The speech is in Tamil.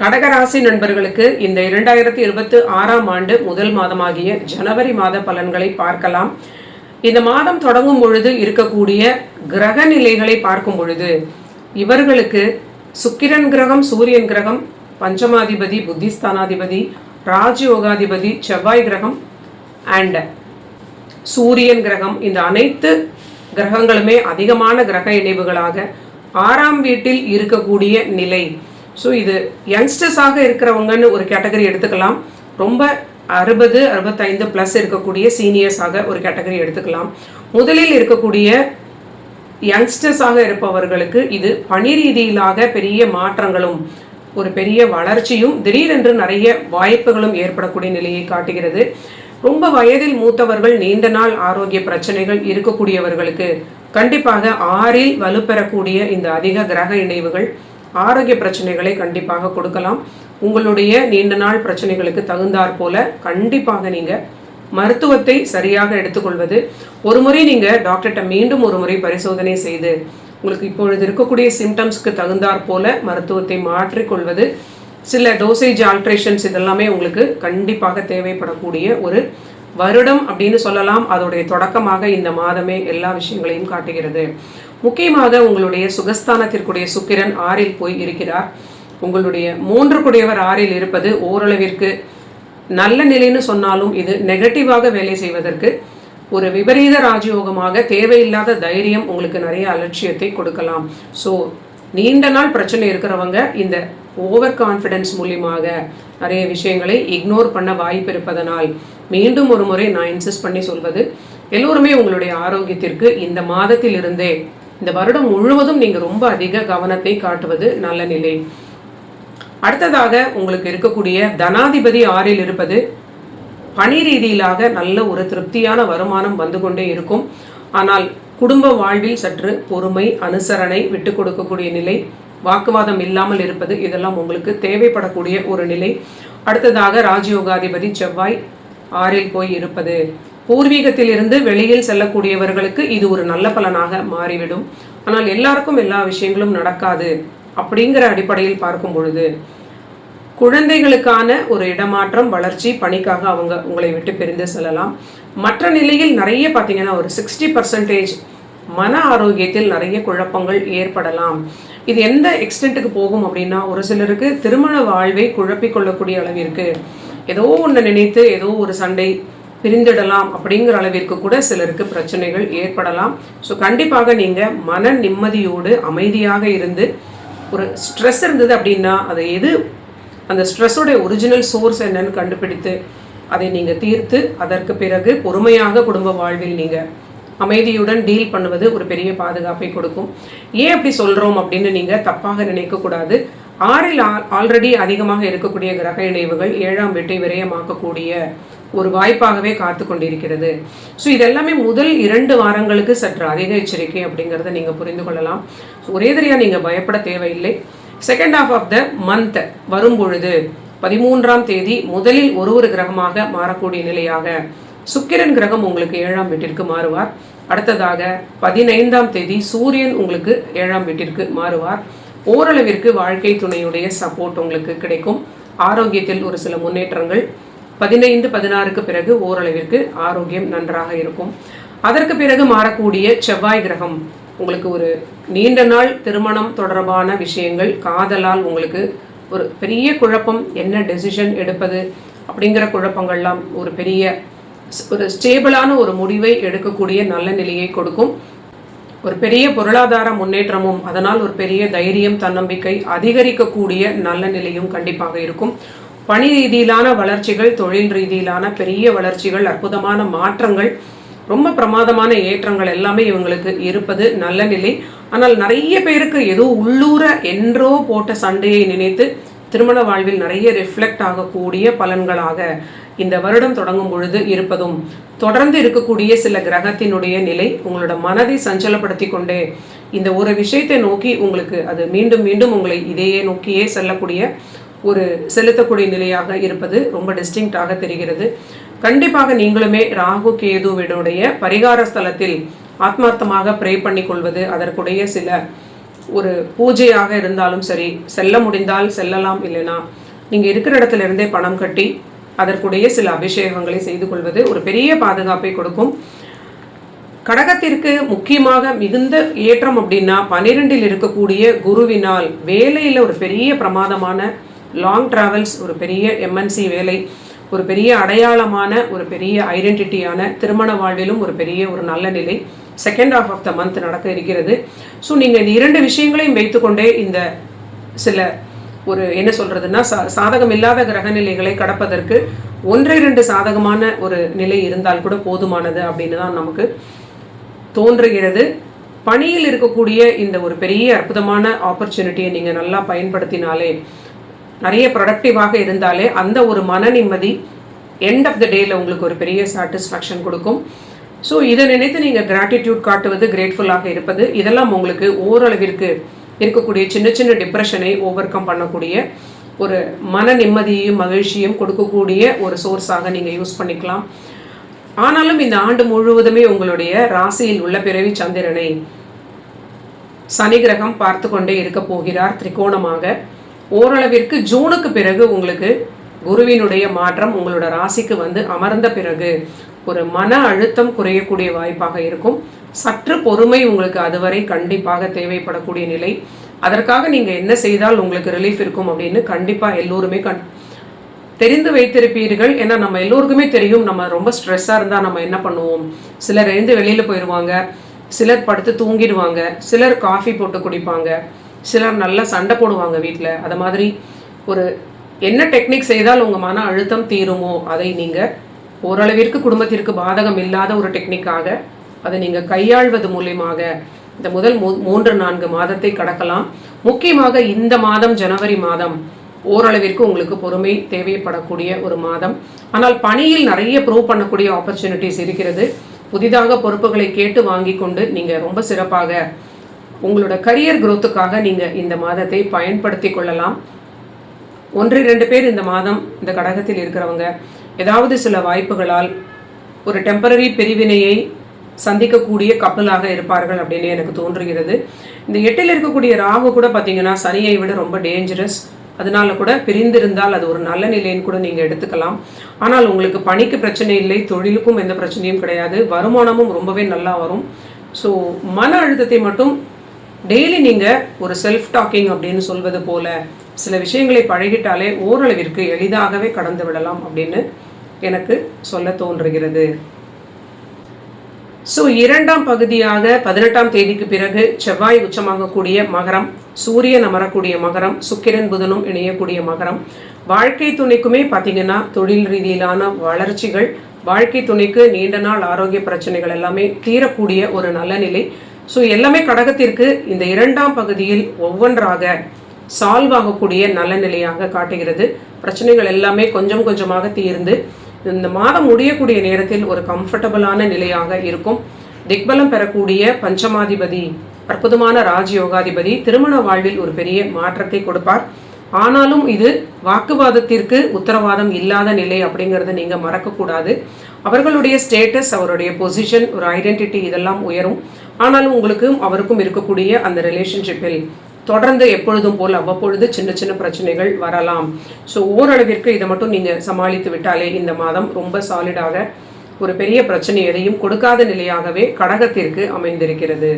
கடகராசி நண்பர்களுக்கு இந்த இரண்டாயிரத்தி இருபத்தி ஆறாம் ஆண்டு முதல் மாதமாகிய ஜனவரி மாத பலன்களை பார்க்கலாம். இந்த மாதம் தொடங்கும் பொழுது இருக்கக்கூடிய கிரக நிலைகளை பார்க்கும் பொழுது இவர்களுக்கு சுக்கிரன் கிரகம் சூரியன் கிரகம் பஞ்சமாதிபதி புத்திஸ்தானாதிபதி ராஜயோகாதிபதி செவ்வாய் கிரகம் அண்ட் சூரியன் கிரகம். இந்த அனைத்து கிரகங்களுமே அதிகமான கிரக இணைவுகளாக ஆறாம் வீட்டில் இருக்கக்கூடிய நிலை. ஸோ இது யங்ஸ்டர்ஸாக இருக்கிறவங்கன்னு ஒரு கேட்டகரி எடுத்துக்கலாம். ரொம்ப அறுபது அறுபத்தைந்து ப்ளஸ் இருக்கக்கூடிய சீனியர்ஸாக ஒரு கேட்டகரி எடுத்துக்கலாம். முதலில் இருக்கக்கூடிய யங்ஸ்டர்ஸாக இருப்பவர்களுக்கு இது பணி ரீதியிலாக பெரிய மாற்றங்களும் ஒரு பெரிய வளர்ச்சியும் திடீரென்று நிறைய வாய்ப்புகளும் ஏற்படக்கூடிய நிலையை காட்டுகிறது. ரொம்ப வயதில் மூத்தவர்கள் நீண்ட நாள் ஆரோக்கிய பிரச்சனைகள் இருக்கக்கூடியவர்களுக்கு கண்டிப்பாக ஆறில் வலுப்பெறக்கூடிய இந்த அதிக கிரக இணைவுகள் ஆரோக்கிய பிரச்சனைகளை கண்டிப்பாக கொடுக்கலாம். உங்களுடைய நீண்ட நாள் பிரச்சனைகளுக்கு தகுந்தாற் போல கண்டிப்பாக நீங்கள் மருத்துவத்தை சரியாக எடுத்துக்கொள்வது. ஒரு முறை நீங்கள் டாக்டர்கிட்ட மீண்டும் ஒரு முறை பரிசோதனை செய்து உங்களுக்கு இப்பொழுது இருக்கக்கூடிய சிம்டம்ஸ்க்கு தகுந்தாற் போல மருத்துவத்தை மாற்றிக்கொள்வது. சில டோசேஜ் ஆல்ட்ரேஷன்ஸ் இதெல்லாமே உங்களுக்கு கண்டிப்பாக தேவைப்படக்கூடிய ஒரு வருடம் அப்படின்னு சொல்லலாம். அதோடைய தொடக்கமாக இந்த மாதமே எல்லா விஷயங்களையும் காட்டுகிறது. முக்கியமாக உங்களுடைய சுகஸ்தானத்திற்குடைய சுக்கிரன் ஆறில் போய் இருக்கிறார். உங்களுடைய மூன்று குடையவர் ஆறில் இருப்பது ஓரளவிற்கு நல்ல நிலைன்னு சொன்னாலும் இது நெகட்டிவாக வேலை செய்வதற்கு ஒரு விபரீத ராஜயோகமாக தேவையில்லாத தைரியம் உங்களுக்கு நிறைய அலட்சியத்தை கொடுக்கலாம். ஸோ நீண்ட நாள் பிரச்சனை இருக்கிறவங்க இந்த ஓவர் கான்ஃபிடென்ஸ் மூலியமாக நிறைய விஷயங்களை இக்னோர் பண்ண வாய்ப்பு இருப்பதனால் மீண்டும் ஒரு முறை நான் இன்சிஸ்ட் பண்ணி சொல்வது எல்லோருமே உங்களுடைய ஆரோக்கியத்திற்கு இந்த மாதத்திலிருந்தே இந்த வருடம் முழுவதும் நீங்க ரொம்ப அதிக கவனத்தை காட்டுவது நல்ல நிலை. அடுத்ததாக உங்களுக்கு இருக்கக்கூடிய தனாதிபதி ஆறில் இருப்பது பணி ரீதியிலாக நல்ல ஒரு திருப்தியான வருமானம் வந்து கொண்டே இருக்கும். ஆனால் குடும்ப வாழ்வில் சற்று பொறுமை அனுசரணை விட்டு கொடுக்கக்கூடிய நிலை வாக்குவாதம் இல்லாமல் இருப்பது இதெல்லாம் உங்களுக்கு தேவைப்படக்கூடிய ஒரு நிலை. அடுத்ததாக ராஜயோகாதிபதி செவ்வாய் ஆறில் போய் இருப்பது. பூர்வீகத்தில் இருந்து வெளியில் செல்லக்கூடியவர்களுக்கு இது ஒரு நல்ல பலனாக மாறிவிடும். ஆனால் எல்லாருக்கும் எல்லா விஷயங்களும் நடக்காது அப்படிங்கிற அடிப்படையில் பார்க்கும் பொழுது குழந்தைகளுக்கான ஒரு இடமாற்றம் வளர்ச்சி பணிக்காக அவங்க உங்களை விட்டு பிரிந்து செல்லலாம். மற்ற நிலையில் நிறைய பார்த்தீங்கன்னா ஒரு சிக்ஸ்டி பர்சன்டேஜ் மன ஆரோக்கியத்தில் நிறைய குழப்பங்கள் ஏற்படலாம். இது எந்த எக்ஸ்டென்ட்டுக்கு போகும் அப்படின்னா ஒரு சிலருக்கு திருமண வாழ்வை குழப்பிக் கொள்ளக்கூடிய அளவிற்கு ஏதோ ஒன்று நினைத்து ஏதோ ஒரு சண்டை பிரிந்திடலாம் அப்படிங்கிற அளவிற்கு கூட சிலருக்கு பிரச்சனைகள் ஏற்படலாம். ஸோ கண்டிப்பாக நீங்கள் மன நிம்மதியோடு அமைதியாக இருந்து ஒரு ஸ்ட்ரெஸ் இருந்தது அப்படின்னா அதை எது அந்த ஸ்ட்ரெஸ்ஸோடைய ஒரிஜினல் சோர்ஸ் என்னன்னு கண்டுபிடித்து அதை நீங்கள் தீர்த்து அதற்கு பிறகு பொறுமையாக குடும்ப வாழ்வில் நீங்கள் அமைதியுடன் டீல் பண்ணுவது ஒரு பெரிய பாதுகாப்பை கொடுக்கும். ஏன் அப்படி சொல்கிறோம் அப்படின்னு நீங்கள் தப்பாக நினைக்கக்கூடாது ஆறில் ஆல்ரெடி அதிகமாக இருக்கக்கூடிய கிரக இணைவுகள் ஏழாம் வீட்டை விரயமாக்கக்கூடிய ஒரு வாய்ப்பாகவே காத்து கொண்டிருக்கிறது. ஸோ இதெல்லாமே முதல் இரண்டு வாரங்களுக்கு சற்று அதிக எச்சரிக்கை அப்படிங்கிறத நீங்கள் புரிந்து கொள்ளலாம். ஒரே தெரியா நீங்கள் பயப்பட தேவையில்லை. Second half of the month வரும்பொழுது பதிமூன்றாம் தேதி முதலில் ஒரு ஒரு கிரகமாக மாறக்கூடிய நிலையாக சுக்கிரன் கிரகம் உங்களுக்கு ஏழாம் வீட்டிற்கு மாறுவார். அடுத்ததாக பதினைந்தாம் தேதி சூரியன் உங்களுக்கு ஏழாம் வீட்டிற்கு மாறுவார். ஓரளவிற்கு வாழ்க்கை துணையுடைய சப்போர்ட் உங்களுக்கு கிடைக்கும். ஆரோக்கியத்தில் ஒரு சில முன்னேற்றங்கள் பதினைந்து பதினாறுக்கு பிறகு ஓரளவிற்கு ஆரோக்கியம் நன்றாக இருக்கும். அதற்கு பிறகு மாறக்கூடிய செவ்வாய் கிரகம். உங்களுக்கு ஒரு நீண்ட நாள் திருமணம் தொடர்பான விஷயங்கள் காதலால் உங்களுக்கு ஒரு பெரிய குழப்பம் என்ன டெசிஷன் எடுப்பது அப்படிங்கிற குழப்பங்கள்லாம் ஒரு பெரிய ஒரு ஸ்டேபிளான ஒரு முடிவை எடுக்கக்கூடிய நல்ல நிலையை கொடுக்கும். ஒரு பெரிய பொருளாதார முன்னேற்றமும் அதனால் ஒரு பெரிய தைரியம் தன்னம்பிக்கை அதிகரிக்கக்கூடிய நல்ல நிலையும் கண்டிப்பாக இருக்கும். பணி ரீதியிலான வளர்ச்சிகள் தொழில் ரீதியிலான பெரிய வளர்ச்சிகள் அற்புதமான மாற்றங்கள் ரொம்ப பிரமாதமான ஏற்றங்கள் எல்லாமே இவங்களுக்கு இருப்பது நல்ல நிலை. ஆனால் நிறைய பேருக்கு ஏதோ உள்ளூர என்றோ போட்ட சண்டையை நினைத்து திருமண வாழ்வில் நிறைய ரிஃப்ளெக்ட் ஆகக்கூடிய பலன்களாக இந்த வருடம் தொடங்கும் பொழுது இருப்பதும் தொடர்ந்து இருக்கக்கூடிய சில கிரகத்தினுடைய நிலை உங்களோட மனதை சஞ்சலப்படுத்தி கொண்டே இந்த ஒரு விஷயத்தை நோக்கி உங்களுக்கு அது மீண்டும் மீண்டும் உங்களை இதையே நோக்கியே செல்லக்கூடிய ஒரு செலுத்தக்கூடிய நிலையாக இருப்பது ரொம்ப டிஸ்டிங்டாக தெரிகிறது. கண்டிப்பாக நீங்களுமே ராகு கேதுவினுடைய பரிகார ஸ்தலத்தில் ஆத்மார்த்தமாக ப்ரே பண்ணி கொள்வது அதற்குடைய சில ஒரு பூஜையாக இருந்தாலும் சரி செல்ல முடிந்தால் செல்லலாம் இல்லைனா நீங்கள் இருக்கிற இடத்துல இருந்தே பணம் கட்டி அதற்குடைய சில அபிஷேகங்களை செய்து கொள்வது ஒரு பெரிய பாதுகாப்பை கொடுக்கும். கடகத்திற்கு முக்கியமாக மிகுந்த ஏற்றம் அப்படின்னா பனிரெண்டில் இருக்கக்கூடிய குருவினால் வேலையில் ஒரு பெரிய பிரமாதமான லாங் டிராவல்ஸ் ஒரு பெரிய எம்என்சி வேலை ஒரு பெரிய அடையாளமான ஒரு பெரிய ஐடென்டிட்டியான திருமண வாழ்விலும் ஒரு பெரிய ஒரு நல்ல நிலை. Second half of the month நடக்க இருக்கிறது. ஸோ நீங்கள் இந்த இரண்டு விஷயங்களையும் வைத்துக்கொண்டே இந்த சில ஒரு என்ன சொல்கிறதுன்னா சா சாதகம் இல்லாத கிரக நிலைகளை கடப்பதற்கு ஒன்றை ரெண்டு சாதகமான ஒரு நிலை இருந்தால் கூட போதுமானது அப்படின்னு தான் நமக்கு தோன்றுகிறது. பணியில் இருக்கக்கூடிய இந்த ஒரு பெரிய அற்புதமான ஆப்பர்ச்சுனிட்டியை நீங்கள் நல்லா பயன்படுத்தினாலே நிறைய ப்ரொடக்டிவாக இருந்தாலே அந்த ஒரு மன நிம்மதி எண்ட் ஆஃப் த டேயில் உங்களுக்கு ஒரு பெரிய சாட்டிஸ்ஃபேக்ஷன் கொடுக்கும். ஸோ இதை நினைத்து நீங்கள் கிராட்டிடியூட் காட்டுவது கிரேட்ஃபுல்லாக இருப்பது. இதெல்லாம் உங்களுக்கு ஓரளவிற்கு இருக்கக்கூடிய சின்ன சின்ன டிப்ரெஷனை ஓவர் கம் பண்ணக்கூடிய ஒரு மன நிம்மதியையும் மகிழ்ச்சியும் கொடுக்கக்கூடிய ஒரு சோர்ஸாக நீங்கள் யூஸ் பண்ணிக்கலாம். ஆனாலும் இந்த ஆண்டு முழுவதுமே உங்களுடைய ராசியில் உள்ள பிறவி சந்திரனை சனி கிரகம் பார்த்து கொண்டே இருக்க போகிறார் திரிகோணமாக. ஓரளவிற்கு ஜூனுக்கு பிறகு உங்களுக்கு குருவினுடைய மாற்றம் உங்களோட ராசிக்கு வந்து அமர்ந்த பிறகு ஒரு மன அழுத்தம் குறையக்கூடிய வாய்ப்பாக இருக்கும். சற்று பொறுமை உங்களுக்கு அதுவரை கண்டிப்பாக தேவைப்படக்கூடிய நிலை. அதற்காக நீங்கள் என்ன செய்தால் உங்களுக்கு ரிலீஃப் இருக்கும் அப்படின்னு கண்டிப்பாக எல்லோருமே கண் தெரிந்து வைத்திருப்பீர்கள். ஏன்னா நம்ம எல்லோருக்குமே தெரியும் நம்ம ரொம்ப ஸ்ட்ரெஸ்ஸாக இருந்தால் நம்ம என்ன பண்ணுவோம்? சிலர் எழுந்து வெளியில் போயிடுவாங்க சிலர் படுத்து தூங்கிடுவாங்க சிலர் காஃபி போட்டு குடிப்பாங்க. சிலர் நல்லா சண்டை போடுவாங்க வீட்டில் அதை மாதிரி ஒரு என்ன டெக்னிக் செய்தால் உங்கள் மன அழுத்தம் தீருமோ? அதை நீங்கள் ஓரளவிற்கு குடும்பத்திற்கு பாதகம் இல்லாத ஒரு டெக்னிக்காக அதை நீங்கள் கையாள்வது மூலியமாக இந்த முதல் மூன்று நான்கு மாதத்தை கடக்கலாம். முக்கியமாக இந்த மாதம் ஜனவரி மாதம் ஓரளவிற்கு உங்களுக்கு பொறுமை தேவைப்படக்கூடிய ஒரு மாதம். ஆனால் பணியில் நிறைய ப்ரூவ் பண்ணக்கூடிய ஆப்பர்ச்சுனிட்டிஸ் இருக்கிறது. புதிதாக பொறுப்புகளை கேட்டு வாங்கி கொண்டு நீங்கள் ரொம்ப சிறப்பாக உங்களோட கரியர் குரோத்துக்காக நீங்கள் இந்த மாதத்தை பயன்படுத்தி கொள்ளலாம். ஒன்று ரெண்டு பேர் இந்த மாதம் இந்த கடகத்தில் இருக்கிறவங்க ஏதாவது சில வாய்ப்புகளால் ஒரு டெம்பரரி பிரிவினையை சந்திக்கக்கூடிய கப்பலாக இருப்பார்கள் அப்படின்னு எனக்கு தோன்றுகிறது. இந்த எட்டில் இருக்கக்கூடிய ராகு கூட பார்த்தீங்கன்னா சனியை விட ரொம்ப டேஞ்சரஸ் அதனால கூட பிரிந்திருந்தால் அது ஒரு நல்ல நிலைன்னு கூட நீங்கள் எடுத்துக்கலாம். ஆனால் உங்களுக்கு பணிக்கு பிரச்சனை இல்லை தொழிலுக்கும் எந்த பிரச்சனையும் கிடையாது. வருமானமும் ரொம்பவே நல்லா வரும். ஸோ மன அழுத்தத்தை மட்டும் டெய்லி நீங்கள் ஒரு செல்ஃப் டாக்கிங் அப்படின்னு சொல்வது போல சில விஷயங்களை பழகிட்டாலே ஓரளவிற்கு எளிதாகவே கடந்து விடலாம் அப்படின்னு எனக்கு சொல்ல தோன்றுகிறது. ஸோ இரண்டாம் பகுதியாக பதினெட்டாம் தேதிக்கு பிறகு செவ்வாய் உச்சமாகக்கூடிய மகரம் சூரியன் அமரக்கூடிய மகரம் சுக்கிரன் புதனும் இணையக்கூடிய மகரம். வாழ்க்கை துணைக்குமே பார்த்தீங்கன்னா தொழில் ரீதியிலான வளர்ச்சிகள் வாழ்க்கை துணைக்கு நீண்ட நாள் ஆரோக்கிய பிரச்சனைகள் எல்லாமே தீரக்கூடிய ஒரு நல்ல நிலை. ஸோ எல்லாமே கடகத்திற்கு இந்த இரண்டாம் பகுதியில் ஒவ்வொன்றாக சால்வ் ஆகக்கூடிய நல்ல நிலையாக காட்டுகிறது. பிரச்சனைகள் எல்லாமே கொஞ்சம் கொஞ்சமாக தீர்ந்து இந்த மாதம் முடியக்கூடிய நேரத்தில் ஒரு கம்ஃபர்டபுளான நிலையாக இருக்கும். திக்பலம் பெறக்கூடிய பஞ்சமாதிபதி அற்புதமான ராஜயோகாதிபதி திருமண வாழ்வில் ஒரு பெரிய மாற்றத்தை கொடுப்பார். ஆனாலும் இது வாக்குவாதத்திற்கு உத்தரவாதம் இல்லாத நிலை அப்படிங்கிறத நீங்கள் மறக்கக்கூடாது. அவர்களுடைய ஸ்டேட்டஸ் அவருடைய பொசிஷன் ஒரு ஐடென்டிட்டி இதெல்லாம் உயரும். ஆனாலும் உங்களுக்கும் அவருக்கும் இருக்கக்கூடிய அந்த ரிலேஷன்ஷிப்பில் தொடர்ந்து எப்பொழுதும் போல் அவ்வப்பொழுது சின்ன சின்ன பிரச்சனைகள் வரலாம். ஸோ ஓரளவிற்கு இதை மட்டும் நீங்கள் சமாளித்து விட்டாலே இந்த மாதம் ரொம்ப சாலிடாக ஒரு பெரிய பிரச்சனை எதையும் கொடுக்காத நிலையாகவே கடகத்திற்கு அமைந்திருக்கிறது.